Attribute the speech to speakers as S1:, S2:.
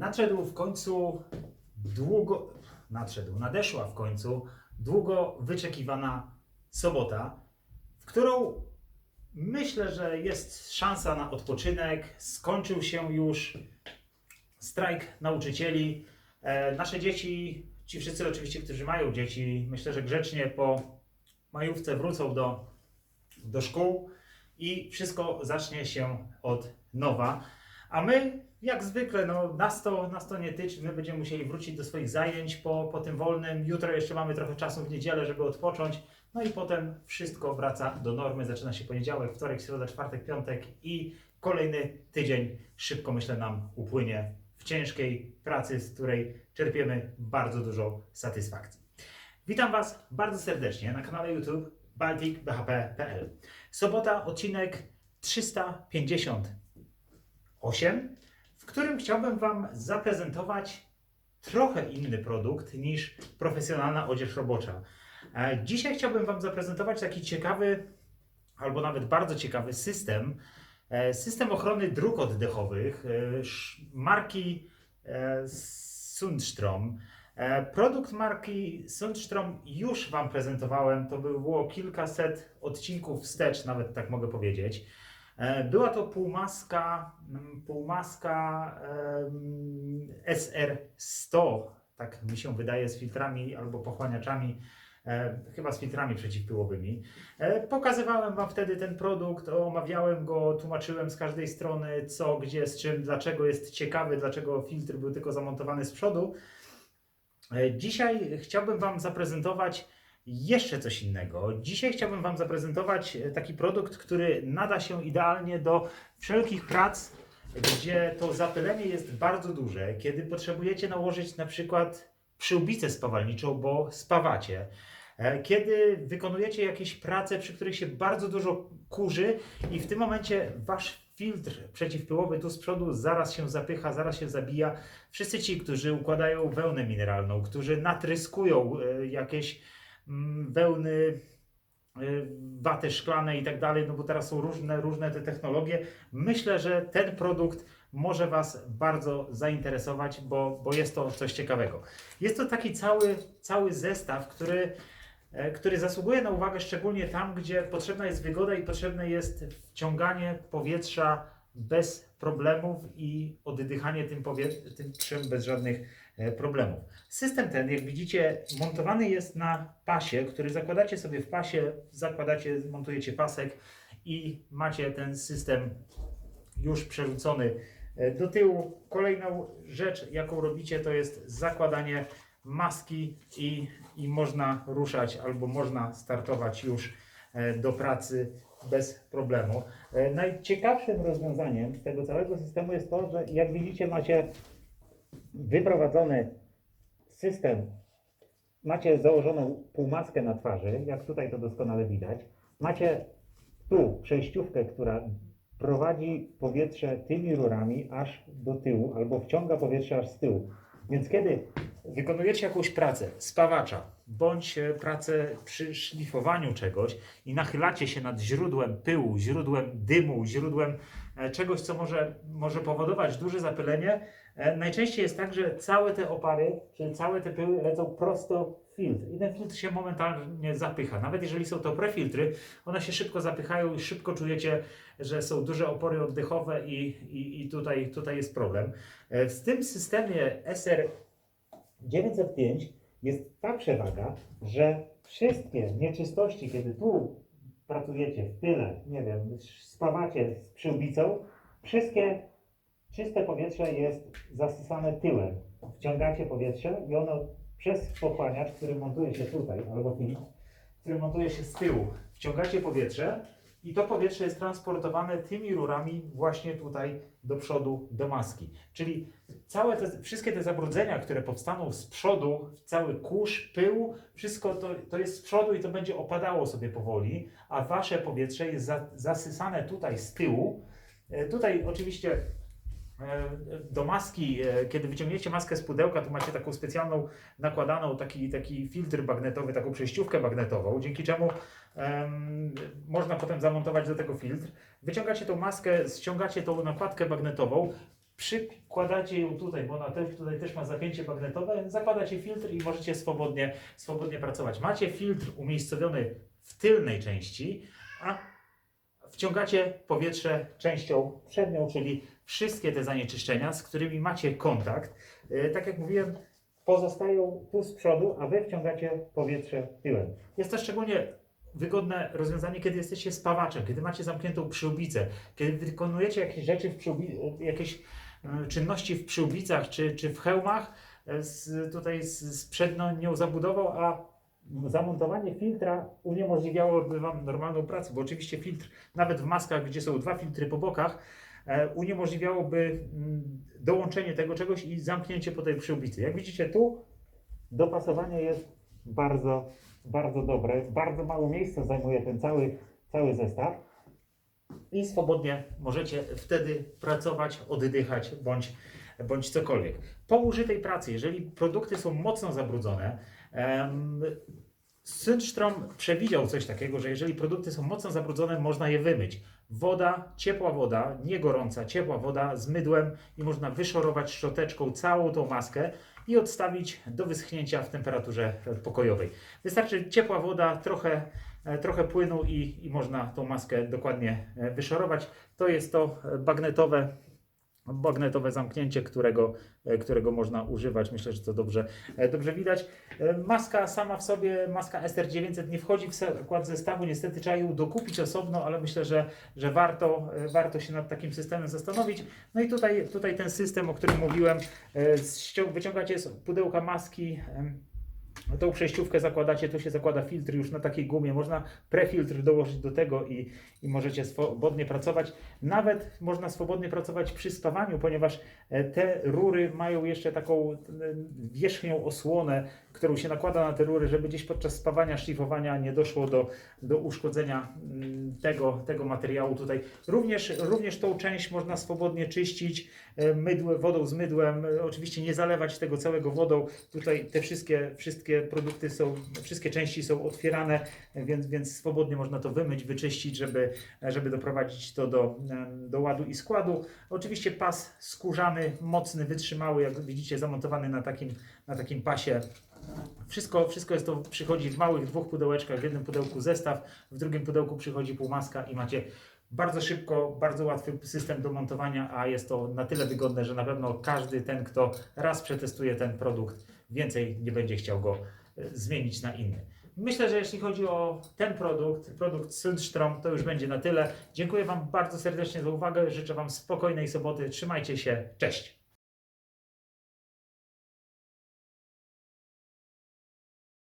S1: Nadszedł w końcu długo, nadszedł, nadeszła w końcu długo wyczekiwana sobota, w którą myślę, że jest szansa na odpoczynek. Skończył się już strajk nauczycieli. E, nasze dzieci, ci wszyscy oczywiście, którzy mają dzieci, myślę, że grzecznie po majówce wrócą do, do szkół i wszystko zacznie się od nowa. A my, jak zwykle, no, nas, to, nas to nie tyczy. My będziemy musieli wrócić do swoich zajęć po, po tym wolnym. Jutro jeszcze mamy trochę czasu w niedzielę, żeby odpocząć. No i potem wszystko wraca do normy. Zaczyna się poniedziałek, wtorek, środa, czwartek, piątek i kolejny tydzień szybko, myślę, nam upłynie w ciężkiej pracy, z której czerpiemy bardzo dużo satysfakcji. Witam Was bardzo serdecznie na kanale YouTube balticbhp.pl. Sobota, odcinek 358, w którym chciałbym Wam zaprezentować trochę inny produkt niż profesjonalna odzież robocza. E, Dzisiaj chciałbym Wam zaprezentować taki ciekawy, albo nawet bardzo ciekawy system, e, system ochrony dróg oddechowych e, marki Sundstrom. Produkt marki Sundstrom już Wam prezentowałem, to było kilkaset odcinków wstecz, nawet tak mogę powiedzieć. E, Była to półmaska, mm, półmaska em, SR100, tak mi się wydaje, z filtrami albo pochłaniaczami, e, chyba z filtrami przeciwpyłowymi. E, Pokazywałem Wam wtedy ten produkt, omawiałem go, tłumaczyłem z każdej strony co, gdzie, z czym, dlaczego jest ciekawy, dlaczego filtr był tylko zamontowany z przodu. Dzisiaj chciałbym Wam zaprezentować jeszcze coś innego. Dzisiaj chciałbym Wam zaprezentować e, taki produkt, który nada się idealnie do wszelkich prac, gdzie to zapylenie jest bardzo duże, kiedy potrzebujecie nałożyć na przykład przyłbicę spawalniczą, bo spawacie. E, Kiedy wykonujecie jakieś prace, przy których się bardzo dużo kurzy i w tym momencie wasz filtr przeciwpyłowy tu z przodu zaraz się zapycha, zaraz się zabija. Wszyscy ci, którzy układają wełnę mineralną, którzy natryskują e, jakieś wełny, e, waty szklane i tak dalej, no bo teraz są różne, różne te technologie. Myślę, że ten produkt może Was bardzo zainteresować, bo, bo jest to coś ciekawego. Jest to taki cały, cały zestaw, który, e, który zasługuje na uwagę szczególnie tam, gdzie potrzebna jest wygoda i potrzebne jest wciąganie powietrza bez problemów i oddychanie tym powietrzem bez żadnych e, problemów. System ten, jak widzicie, montowany jest na pasie, który zakładacie sobie w pasie, zakładacie, montujecie pasek i macie ten system już przerzucony e, do tyłu. Kolejną rzecz, jaką robicie, to jest zakładanie maski i, i można ruszać albo można startować już e, do pracy bez problemu. E, Najciekawszym rozwiązaniem tego całego systemu jest to, że jak widzicie macie wyprowadzony system, macie założoną półmaskę na twarzy, jak tutaj to doskonale widać. Macie tu przejściówkę, która prowadzi powietrze tymi rurami aż do tyłu, albo wciąga powietrze aż z tyłu. Więc kiedy wykonujecie jakąś pracę spawacza, bądź pracę przy szlifowaniu czegoś i nachylacie się nad źródłem pyłu, źródłem dymu, źródłem e, czegoś, co może, może powodować duże zapylenie, e, najczęściej jest tak, że całe te opary, czyli całe te pyły lecą prosto w filtr i ten filtr się momentalnie zapycha. Nawet jeżeli są to prefiltry, one się szybko zapychają i szybko czujecie, że są duże opory oddechowe i, i, i tutaj, tutaj jest problem. E, W tym systemie SR 905 jest ta przewaga, że wszystkie nieczystości, kiedy tu pracujecie w tyle, nie wiem, spawacie z przyłbicą, wszystkie czyste powietrze jest zasysane tyłem. Wciągacie powietrze i ono przez pochłaniacz, który montuje się tutaj, albo filtr, który montuje się z tyłu, wciągacie powietrze i to powietrze jest transportowane tymi rurami właśnie tutaj do przodu, do maski. Czyli całe te, wszystkie te zabrudzenia, które powstaną z przodu, cały kurz, pył, wszystko to, to jest z przodu i to będzie opadało sobie powoli, a wasze powietrze jest za, zasysane tutaj z tyłu. E, Tutaj oczywiście do maski, e, kiedy wyciągniecie maskę z pudełka, to macie taką specjalną nakładaną, taki, taki filtr bagnetowy, taką przejściówkę bagnetową, dzięki czemu em, można potem zamontować do tego filtr. Wyciągacie tą maskę, ściągacie tą nakładkę bagnetową, przykładacie ją tutaj, bo ona też, tutaj też ma zapięcie magnetowe, zakładacie filtr i możecie swobodnie, swobodnie pracować. Macie filtr umiejscowiony w tylnej części, a wciągacie powietrze częścią przednią, czyli wszystkie te zanieczyszczenia, z którymi macie kontakt, e, tak jak mówiłem, pozostają tu z przodu, a wy wciągacie powietrze tyłem. Jest to szczególnie wygodne rozwiązanie, kiedy jesteście spawaczem, kiedy macie zamkniętą przyłbicę, kiedy wykonujecie jakieś rzeczy jakieś e, czynności w przyłbicach czy, czy w hełmach e, z, tutaj z, z przednią zabudową, a zamontowanie filtra uniemożliwiałoby Wam normalną pracę, bo oczywiście filtr, nawet w maskach, gdzie są dwa filtry po bokach, uniemożliwiałoby mm, dołączenie tego czegoś i zamknięcie po tej przyłbicy. Jak widzicie tu, dopasowanie jest bardzo, bardzo dobre. Bardzo mało miejsca zajmuje ten cały, cały zestaw i swobodnie możecie wtedy pracować, oddychać bądź, bądź cokolwiek. Po użytej pracy, jeżeli produkty są mocno zabrudzone, em, Syndstrom przewidział coś takiego, że jeżeli produkty są mocno zabrudzone, można je wymyć. Woda, ciepła woda, nie gorąca, ciepła woda z mydłem i można wyszorować szczoteczką całą tą maskę i odstawić do wyschnięcia w temperaturze pokojowej. Wystarczy ciepła woda, trochę, e, trochę płynu i, i można tą maskę dokładnie e, wyszorować. To jest to bagnetowe, bagnetowe zamknięcie, którego, e, którego można używać. Myślę, że to dobrze, e, dobrze widać. E, Maska sama w sobie, maska SR900 nie wchodzi w skład zestawu, niestety trzeba ją dokupić osobno, ale myślę, że, że warto, warto się nad takim systemem zastanowić. No i tutaj, tutaj ten system, o którym mówiłem, wyciągacie z pudełka maski, em, tą przejściówkę zakładacie, tu się zakłada filtr już na takiej gumie, można prefiltr dołożyć do tego i, i możecie swobodnie pracować. Nawet można swobodnie pracować przy spawaniu, ponieważ e, te rury mają jeszcze taką e, wierzchnią osłonę, którą się nakłada na te rury, żeby gdzieś podczas spawania, szlifowania nie doszło do, do uszkodzenia mm, tego, tego materiału tutaj. Również, również tą część można swobodnie czyścić e, mydłem, wodą z mydłem. E, Oczywiście nie zalewać tego całego wodą. Tutaj te wszystkie, wszystkie produkty są, wszystkie części są otwierane, e, więc, więc swobodnie można to wymyć, wyczyścić, żeby, żeby doprowadzić to do, do ładu i składu. Oczywiście pas skórzany, mocny, wytrzymały, jak widzicie, zamontowany na takim, na takim pasie. Wszystko, wszystko jest to, przychodzi w małych dwóch pudełeczkach, w jednym pudełku zestaw, w drugim pudełku przychodzi półmaska i macie bardzo szybko, bardzo łatwy system do montowania, a jest to na tyle wygodne, że na pewno każdy ten, kto raz przetestuje ten produkt, więcej nie będzie chciał go e, zmienić na inny. Myślę, że jeśli chodzi o ten produkt, produkt Sundstrom, to już będzie na tyle. Dziękuję Wam bardzo serdecznie za uwagę. Życzę Wam spokojnej soboty. Trzymajcie się. Cześć!